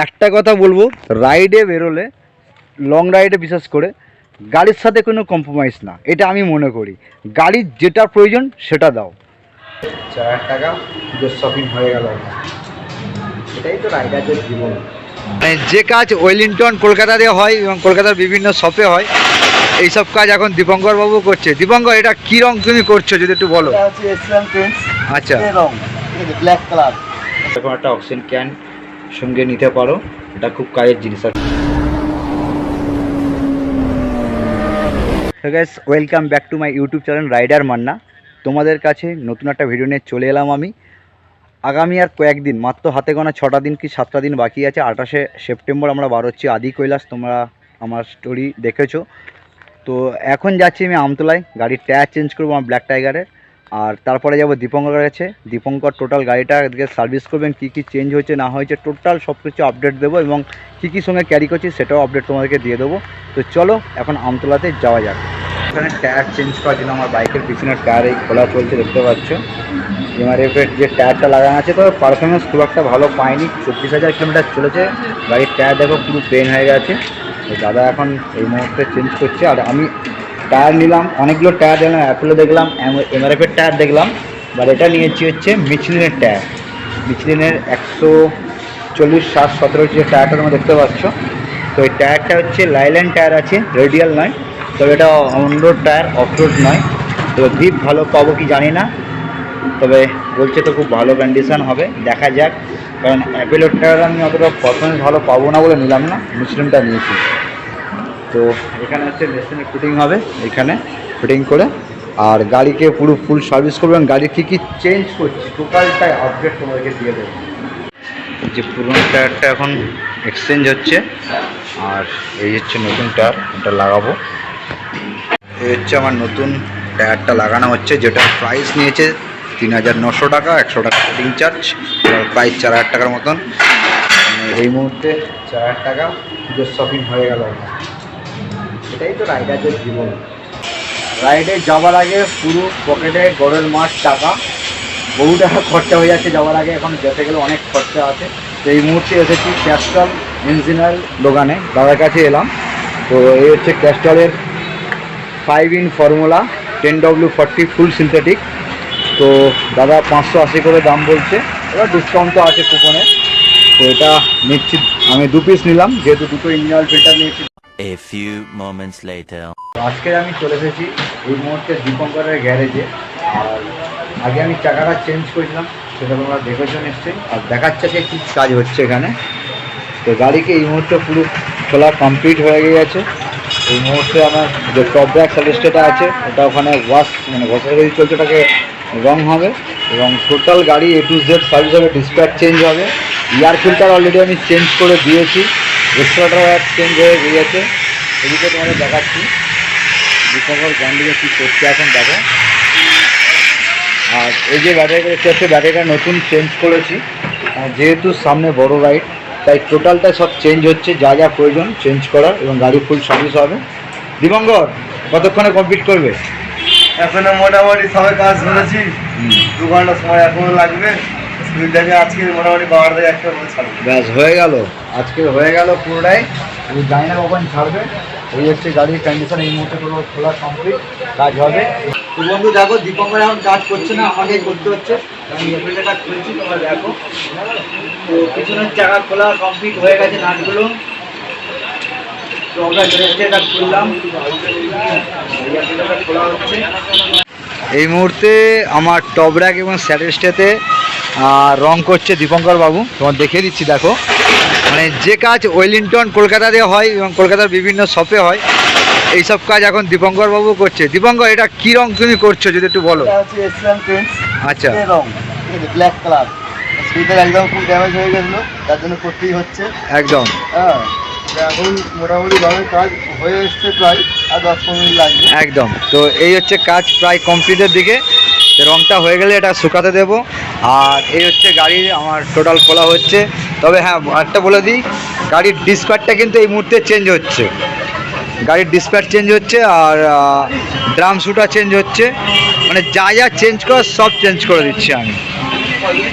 একটা কথা বলব রাইডে বেরোলে লং রাইডে বিশেষ করে গাড়ির সাথে কোনো কম্প্রোমাইজ না এটা আমি মনে করি। গাড়ির যেটা প্রয়োজন সেটা দাও। চার হাজার টাকা শপিং হয়ে গেল। এটাই তো রাইডারদের জীবন। মানে যে কাজ ওয়েলিংটন কলকাতাতে হয় এবং কলকাতার বিভিন্ন শপে হয় এইসব কাজ এখন দীপঙ্কর বাবু করছে। দীপঙ্কর এটা কি রং তুমি করছ যদি একটু বলো? আচ্ছা। রং। ব্ল্যাক কালার এরকম একটা অক্সিজেন ক্যান সঙ্গে নিতে পারো। এটা খুব কাজের জিনিস আছে guys welcome back to my YouTube channel rider Manna তোমাদের কাছে নতুন একটা ভিডিও নিয়ে চলে এলাম আমি। আগামী আর কয়েকদিন, মাত্র হাতে গোনা ছটা দিন কি সাতটা দিন বাকি আছে, আঠাশে সেপ্টেম্বর আমরা বার হচ্ছি আদি কৈলাস, তোমরা আমার স্টোরি দেখেছ। তো এখন যাচ্ছি আমি আমতলায়, গাড়ির টায়ার চেঞ্জ করব, আমার ব্ল্যাক টাইগারের আর তারপরে যাব দীপঙ্কর কাছে। দীপঙ্কর টোটাল গাড়িটা আজকে সার্ভিস করবেন কী কী চেঞ্জ হয়েছে না হয়েছে টোটাল সব কিছু আপডেট দেবো এবং কী কী সঙ্গে ক্যারি করছি সেটাও আপডেট তোমাদেরকে দিয়ে দেবো। তো চলো, এখন আমতলাতে যাওয়া যাক। এখানে টায়ার চেঞ্জ করার জন্য আমার বাইকের পিছনের টায়ার এই খোলা চলছে, দেখতে পাচ্ছ। এমআরএফের যে টায়ারটা লাগানো আছে, তো পারফরমেন্স খুব একটা ভালো পাইনি। চব্বিশ হাজার কিলোমিটার চলেছে। গাড়ির টায়ার দেখো পুরো পেন হয়ে গেছে। তো দাদা এখন এই মুহূর্তে চেঞ্জ করছে। আর আমি টায়ার নিলাম, অনেকগুলো টায়ার দেখলাম, অ্যাপেলো দেখলাম এমআরএফের টায়ার দেখলাম বাট এটা নিয়েছি হচ্ছে মিচলিনের টায়ার। মিচলিনের একশো চল্লিশ সাত সতেরো যে টায়ারটা তোমরা দেখতে পাচ্ছ, তো এই টায়ারটা হচ্ছে লাইল্যান্ড টায়ার আছে রেডিয়াল নয়, তবে এটা অনরোড টায়ার অফরোড নয় তো গ্রিপ ভালো পাবো কি জানি না, তবে বলছে তো খুব ভালো কন্ডিশন হবে, দেখা যাক, কারণ অ্যাপেলোর টায়ার আমি অতটা পারফরমেন্স ভালো পাবো না বলে নিলাম না মিশ্রণটা নিয়েছি। তো এখানে হচ্ছে মেশিনে ফিটিং হবে, এখানে ফিটিং করে। আর গাড়িকে পুরো ফুল সার্ভিস করবেন গাড়ি কী কী চেঞ্জ করছি টোটালটাই আপডেট তোমাদেরকে দিয়ে দেবো। যে পুরনো টায়ারটা এখন এক্সচেঞ্জ হচ্ছে, আর এই হচ্ছে নতুন টায়ার এটা লাগাবো। এই হচ্ছে আমার নতুন টায়ারটা লাগানো হচ্ছে, যেটা প্রাইস নিয়েছে তিন হাজার নশো টাকা, একশো টাকা ফিটিং চার্জ প্রাইস চার হাজার টাকার মতন। এই মুহূর্তে চার হাজার টাকা শপিং হয়ে গেল। এটাই তো রাইডারদের জীবন। রাইডে যাওয়ার আগে পুরো পকেটে গড়ের মাঠ টাকা। বহু টাকা খরচা হয়ে যাচ্ছে যাওয়ার আগে, এখন যেতে গেলে অনেক খরচা আছে। তো এই মুহূর্তে এসেছি ক্যাস্টল ইঞ্জিনিয়ার দোকানে, দাদার কাছে এলাম। তো এই হচ্ছে ক্যাস্টলের five in formula ten W forty full synthetic তো দাদা পাঁচশো আশি করে দাম বলছে। এবার ডিসকাউন্ট তো আছে কুপনে তো এটা নিচ্ছি, আমি দু পিস নিলাম। যেহেতু দুটো ইঞ্জিনিয়ার ফিল্টার নিয়েছি A few moments later. আজকে আমি চলে এসেছি এই মুহূর্তে দীপঙ্করের গ্যারেজে। আর আগে আমি চাকাটা চেঞ্জ করেছিলাম, সেটা তোমরা দেখেছ নিশ্চয়ই। আর দেখাচ্ছে যে কী কাজ হচ্ছে এখানে। তো গাড়িকে এই মুহূর্তে পুরো খোলা কমপ্লিট হয়ে গিয়েছে। এই মুহূর্তে আমার যে টপ ব্যাক সার্ভিসটা আছে, ওটা ওখানে ওয়াশ মানে ঘষাঘষি চলছে ওটাকে রং হবে। এবং টোটাল গাড়ি এ টু জেড সার্ভিস হবে ডিসপ্যাচ চেঞ্জ হবে। এয়ার ফিল্টার অলরেডি আমি চেঞ্জ করে দিয়েছি। এক্সট্রাটাও এক চেঞ্জ হয়ে গিয়েছে। এদিকে তোমাদের দেখাচ্ছি দীপঙ্কর গান্ডিকে কী করছে এখন দেখো। আর এই যে ব্যাটারিটা দেখতে পাচ্ছি ব্যাটারিটা নতুন চেঞ্জ করেছি। যেহেতু সামনে বড় রাইড তাই টোটালটা সব চেঞ্জ হচ্ছে যা যা প্রয়োজন চেঞ্জ করার এবং গাড়ি ফুল সার্ভিস হবে। দিবঙ্গর কতক্ষণে কমপ্লিট করবে? এখনও মোটামুটি সবাই কাজ করেছি। দু ঘণ্টা সময় এখনও লাগবে। আজকে মোটামুটি বারো থেকে ছাড়বে ব্যাস হয়ে গেল। আজকে হয়ে গেল পুরোটাই। আমি জানি না কখন ছাড়বে। এই হচ্ছে গাড়ির কন্ডিশন এই মুহূর্তে পুরো খোলা কমপ্লিট কাজ হবে। তো বন্ধু দেখো দীপঙ্কর এখন কাজ করছে না আমাকেই করতে হচ্ছে। আমি এপ্রিলটা খুলছি তোমরা দেখো। তো পিছনের চাকা খোলা কমপ্লিট হয়ে গেছে নাটগুলো তো আমরা এটা খুললাম খোলা হচ্ছে। এই মুহূর্তে আমার টপ র্যাক এবং স্যাটেস্টেতে রং করছে দীপঙ্কর বাবু। তোমার দেখিয়ে দিচ্ছি দেখো। মানে যে কাজ ওয়েলিংটন কলকাতাতে হয় এবং কলকাতার বিভিন্ন শপে হয় এইসব কাজ এখন দীপঙ্কর বাবু করছে। দীপঙ্কর এটা কী রং তুমি করছ যদি একটু বলো? আচ্ছা। ব্ল্যাক কালার একদম খুব ড্যামেজ হয়ে গেছিল তার জন্য করতেই হচ্ছে। একদম। হ্যাঁ। এখন মোটামুটি ভাবে কাজ হয়ে এসছে প্রায় আর দশ মিনিট লাগবে। একদম। তো এই হচ্ছে কাজ প্রায় কমপ্লিটের দিকে। রংটা হয়ে গেলে এটা শুকাতে দেবো। আর এই হচ্ছে গাড়ির আমার টোটাল খোলা হচ্ছে। তবে হ্যাঁ একটা বলে দিই, গাড়ির ডিসপ্যাচটা কিন্তু এই মুহূর্তে চেঞ্জ হচ্ছে। গাড়ির ডিসপ্যাচ চেঞ্জ হচ্ছে আর ড্রাম শুটা চেঞ্জ হচ্ছে। মানে যা যা চেঞ্জ করার সব চেঞ্জ করে দিচ্ছি আমি।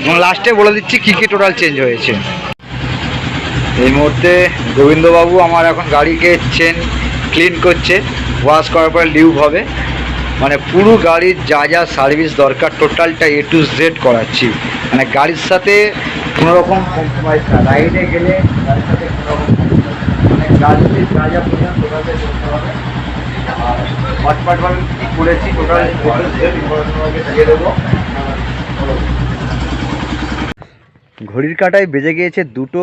এবং লাস্টে বলে দিচ্ছি কী কী টোটাল চেঞ্জ হয়েছে। এই মুহূর্তে গোবিন্দবাবু আমার এখন গাড়িকে চেন ক্লিন করছে ওয়াশ করার পর লিউব হবে। মানে পুরো গাড়ির যা যা সার্ভিস দরকার টোটালটা এ টু জেড করাচ্ছি। মানে গাড়ির সাথে কোনো রকম কম্প্রোমাইজ না। রাইডে গেলে। মানে গাড়িতে ঘড়ির কাটায় বেজে গিয়েছে দুটো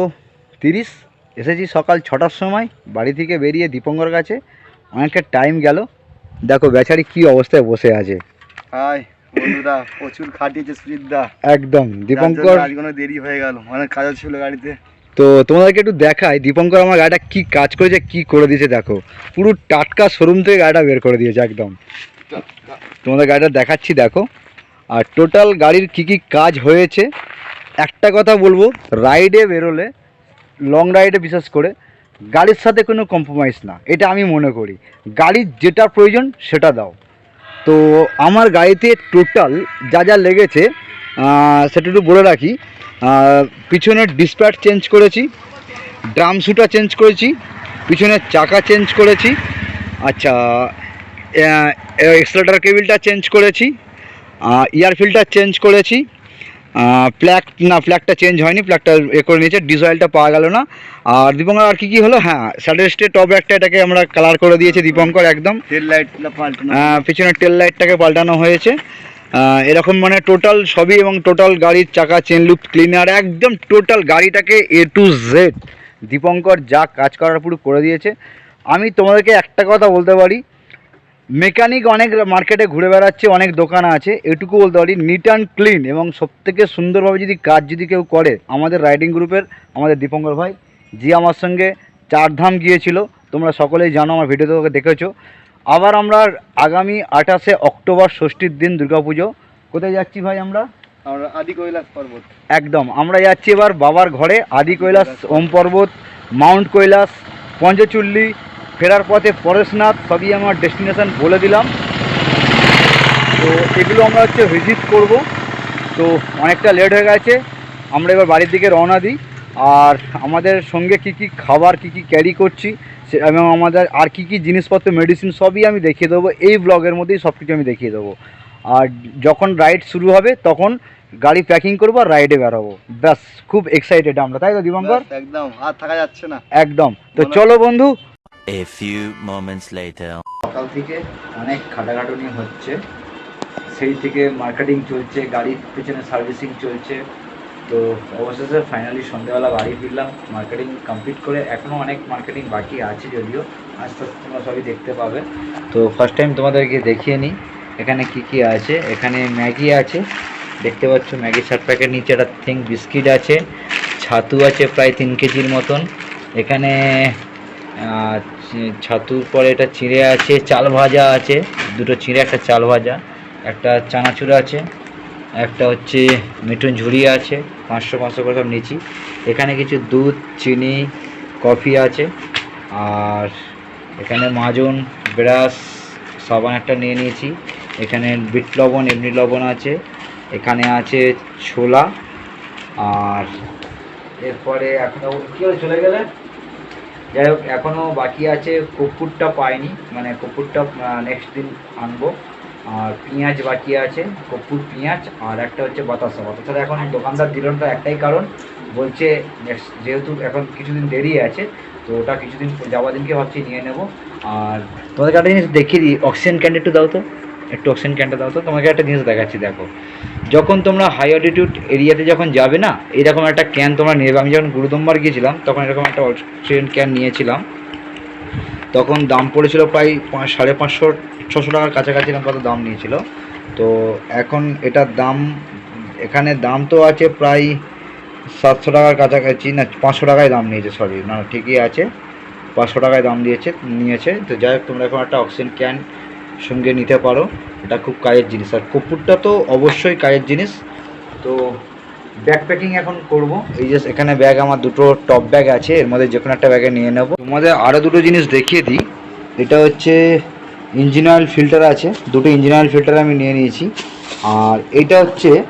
তিরিশ এসেছি সকাল ছটার সময় বাড়ি থেকে বেরিয়ে দীপঙ্কর কাছে। অনেকটা টাইম গেল। দেখো বেচারি কি অবস্থায় বসে আছে। হাই বন্ধুরা প্রচুর খাটিয়েছে সুজিতদা। একদম দীপঙ্কর আজ কোনো দেরি হয়ে গেল। অনেক কাজ ছিল গাড়িতে। তো তোমাদেরকে একটু দেখাই দীপঙ্কর আমার গাড়িটা কি কাজ করেছে কি করে দিয়েছে দেখো। পুরো টাটকা শোরুম থেকে গাড়িটা বের করে দিয়েছে একদম। তোমাদের গাড়িটা দেখাচ্ছি দেখো। আর টোটাল গাড়ির কি কি কাজ হয়েছে একটা কথা বলব রাইডে বেরোলে লং রাইডে বিশেষ করে, গাড়ির সাথে কোনো কম্প্রোমাইজ না। এটা আমি মনে করি। গাড়ির যেটা প্রয়োজন, সেটা দাও। তো আমার গাড়িতে টোটাল যা যা লেগেছে সেটা একটু বলে রাখি। পিছনের ডিসপ্যাট চেঞ্জ করেছি ড্রাম শুটা চেঞ্জ করেছি পিছনের চাকা চেঞ্জ করেছি আচ্ছা এক্সলেটার কেবিলটা চেঞ্জ করেছি ইয়ার ফিল্টার চেঞ্জ করেছি প্ল্যাক না ফ্ল্যাগটা চেঞ্জ হয়নি ফ্ল্যাগটা এ করে নিয়েছে ডিজয়েলটা পাওয়া গেল না। আর দীপঙ্কর আর কি কি হলো? হ্যাঁ স্যাটার স্টে টপ একটা এটাকে আমরা কালার করে দিয়েছি দীপঙ্কর একদম। পাল্টানো আহ, পিছনের টেল লাইটটাকে পাল্টানো হয়েছে। এরকম মানে টোটাল সবই এবং টোটাল গাড়ির চাকা চেন লুপ ক্লিনার একদম টোটাল গাড়িটাকে এ টু জেড দীপঙ্কর যা কাজ করার পুরো করে দিয়েছে। আমি তোমাদেরকে একটা কথা বলতে পারি মেকানিক অনেক মার্কেটে ঘুরে বেড়াচ্ছে অনেক দোকান আছে। এটুকু বলতে পারি নিট অ্যান্ড ক্লিন এবং সবথেকে সুন্দরভাবে যদি কাজ যদি কেউ করে আমাদের রাইডিং গ্রুপের আমাদের দীপঙ্কর ভাই যে আমার সঙ্গে চারধাম গিয়েছিল তোমরা সকলেই জানো আমার ভিডিওতে ওকে দেখেছ। আবার আমরা আগামী আঠাশে অক্টোবর ষষ্ঠীর দিন দুর্গাপুজো। কোথায় যাচ্ছি ভাই আমরা? আমরা আদি কৈলাস পর্বত। একদম আমরা যাচ্ছি এবার বাবার ঘরে আদি কৈলাস ওম পর্বত মাউন্ট কৈলাস পঞ্চচুল্লি ফেরার পথে পরেশনাথ সবই আমার ডেস্টিনেশন বলে দিলাম। তো এগুলো আমরা হচ্ছে ভিজিট করব। তো অনেকটা লেট হয়ে গেছে। আমরা এবার বাড়ির দিকে রওনা দিই। আর আমাদের সঙ্গে কি কি খাবার কি কি ক্যারি করছি সে এবং আমাদের আর কি কি জিনিসপত্র মেডিসিন সবই আমি দেখিয়ে দেবো। এই ব্লগের মধ্যেই সব কিছু আমি দেখিয়ে দেবো। আর যখন রাইড শুরু হবে তখন গাড়ি প্যাকিং করব আর রাইডে বেরোবো। ব্যাস খুব এক্সাইটেড আমরা। তাই তো দীপঙ্কর একদম। আর থাকা যাচ্ছে না। একদম। তো চলো বন্ধু A few moments later. সকাল থেকে অনেক খাটাখাটুনি হচ্ছে। সেই থেকে মার্কেটিং চলছে, গাড়ির পেছনে সার্ভিসিং চলছে। তো অবশেষে ফাইনালি সন্ধ্যেবেলা বাড়ি ফিরলাম মার্কেটিং কমপ্লিট করে এখনও অনেক মার্কেটিং বাকি আছে যদিও আস্তে আস্তে তোমরা সবই দেখতে পাবে। তো ফার্স্ট টাইম তোমাদেরকে দেখিয়ে নিই, এখানে কি কি আছে। এখানে ম্যাগি আছে, দেখতে পাচ্ছ ম্যাগি সাত প্যাকেট, নিচে একটা থিং বিস্কিট আছে, ছাতু আছে প্রায় তিন কেজির মতন। এখানে ছাতুর পরে এটা চিঁড়ে আছে, চাল ভাজা আছে, দুটো চিঁড়ে, একটা চাল ভাজা, একটা চানাচুর আছে, একটা হচ্ছে মিঠুন ঝুড়ি আছে, পাঁচশো পাঁচশো করে সব নিচ্ছি এখানে কিছু দুধ, চিনি, কফি আছে, আর এখানে মাজন, ব্রাশ, সাবান একটা নিয়ে নিয়েছি। এখানে বিট লবণ, এমনি লবণ আছে। এখানে আছে ছোলা, আর এরপরে এখনও কী চলে গেলে? যাই হোক এখনও বাকি আছে কর্পূরটা পাইনি মানে কর্পূরটা নেক্সট দিন আনব। আর পেঁয়াজ বাকি আছে কর্পূর পেঁয়াজ আর একটা হচ্ছে বাতাসা। বাতাসাটা এখন দোকানদার দিল না একটাই কারণ বলছে নেক্সট যেহেতু এখন কিছুদিন দেরি আছে তো ওটা কিছুদিন যাওয়া দিনকে ভাবছি নিয়ে নেব। আর তোমাদেরকে একটা জিনিস দেখিয়ে দিই অক্সিজেন ক্যান্ড একটু দাও তো। একটু অক্সিজেন ক্যানটা দাও তো, তোমাকে একটা জিনিস দেখাচ্ছি, দেখো। যখন তোমরা হাই অল্টিটিউড এরিয়াতে যখন যাবে না, এরকম একটা ক্যান তোমরা নেবে। আমি যখন গুরুদম্বার গিয়েছিলাম, তখন এরকম একটা অক্সিজেন ক্যান নিয়েছিলাম। তখন দাম পড়েছিল প্রায় পাঁচ, সাড়ে পাঁচশো, ছশো টাকার কাছাকাছি কত দাম নিয়েছিল। তো এখন এটার দাম, এখানে দাম তো আছে প্রায় সাতশো টাকার কাছাকাছি, না, পাঁচশো টাকায় দাম নিয়েছে সরি না, ঠিকই আছে। পাঁচশো টাকায় দাম দিয়েছে, নিয়েছে। তো যাই হোক, তোমরা এখন একটা অক্সিজেন ক্যান সঙ্গে নিতে পারো। এটা খুব কাজের জিনিস। আর কপুরটা তো অবশ্যই কাজের জিনিস। তো ব্যাগ প্যাকিং এখন করব। এই যে এখানে ব্যাগ আমার দুটো টপ ব্যাগ আছে। এর মধ্যে যে কোনো একটা ব্যাগে নিয়ে নেব। তোমাদের আরও দুটো জিনিস দেখিয়ে দিই। এটা হচ্ছে ইঞ্জিন অয়েল ফিল্টার আছে। দুটো ইঞ্জিন অয়েল ফিল্টার আমি নিয়ে নিয়েছি। আর এটা হচ্ছে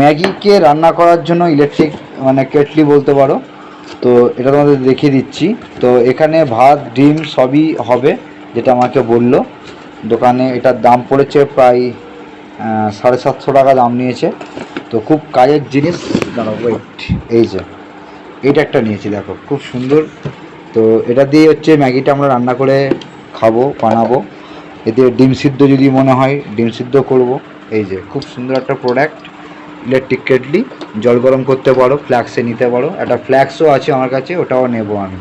ম্যাগিকে রান্না করার জন্য ইলেকট্রিক মানে কেটলি বলতে পারো। তো এটা তোমাদের দেখিয়ে দিচ্ছি। তো এখানে ভাত, ডিম সবই হবে, যেটা আমাকে বলল। দোকানে এটার দাম পড়েছে প্রায় সাড়ে সাতশো টাকা দাম নিয়েছে। তো খুব কাজের জিনিস। দাঁড়াও এই যে, এইটা একটা নিয়েছি, দেখো, খুব সুন্দর। তো এটা দিয়ে হচ্ছে ম্যাগিটা আমরা রান্না করে খাব, বানাবো। এতে ডিম সিদ্ধ যদি মনে হয়, ডিম সিদ্ধ করব। এই যে, খুব সুন্দর একটা প্রোডাক্ট ইলেকট্রিক কেটলি জল গরম করতে পারো ফ্ল্যাক্সে নিতে পারো। একটা ফ্ল্যাক্সও আছে আমার কাছে, ওটাও নেব আমি।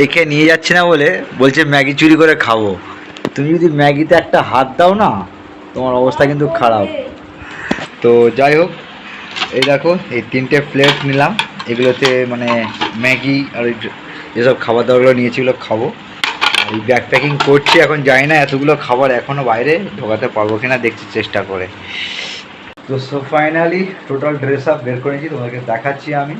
একে নিয়ে যাচ্ছি না বলে বলছে, ম্যাগি চুরি করে খাব। তুমি যদি ম্যাগিতে একটা হাত দাও না, তোমার অবস্থা কিন্তু খারাপ। তো যাই হোক, এই দেখো, এই তিনটে প্লেট নিলাম। এগুলোতে মানে ম্যাগি আর যেসব খাবার দাবারগুলো নিয়েছি ওগুলো খাব। এই ব্যাগ প্যাকিং করছি এখন, জানি না এতগুলো খাবার এখনও বাইরে, ঢোকাতে পারব কিনা দেখছি চেষ্টা করে। তো so finally total dress up বের করেছি তোমাকে দেখাচ্ছি আমি।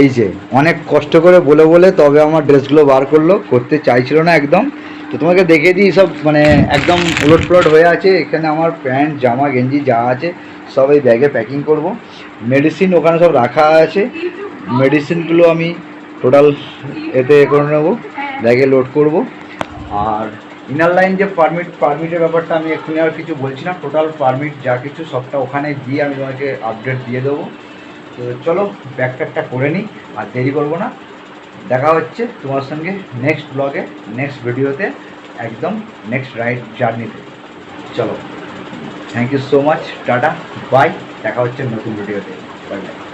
এই যে, অনেক কষ্ট করে বলে বলে তবে আমার ড্রেসগুলো বার করল, করতে চাইছিল না একদম। তো তোমাকে দেখে দিই সব মানে একদম উলট প্লট হয়ে আছে। এখানে আমার প্যান্ট, জামা, গেঞ্জি যা আছে, সব এই ব্যাগে প্যাকিং করব। মেডিসিন ওখানে সব রাখা আছে। মেডিসিনগুলো আমি টোটাল এতে করে নেব, ব্যাগে লোড করব। আর ইনার লাইন যে পারমিট পারমিটের ব্যাপারটা আমি এক্ষুনি আর কিছু বলছি না। টোটাল পারমিট যা কিছু সবটা ওখানে দিয়ে আমি তোমাকে আপডেট দিয়ে দেবো। তো চলো ব্যাকপ্যাকটা করে নিই, আর দেরি করব না। দেখা হচ্ছে তোমার সঙ্গে নেক্সট ব্লগে নেক্সট ভিডিওতে একদম নেক্সট রাইড জার্নিতে চলো। Thank you so much tata bye দেখা হচ্ছে নতুন ভিডিওতে বাই বাই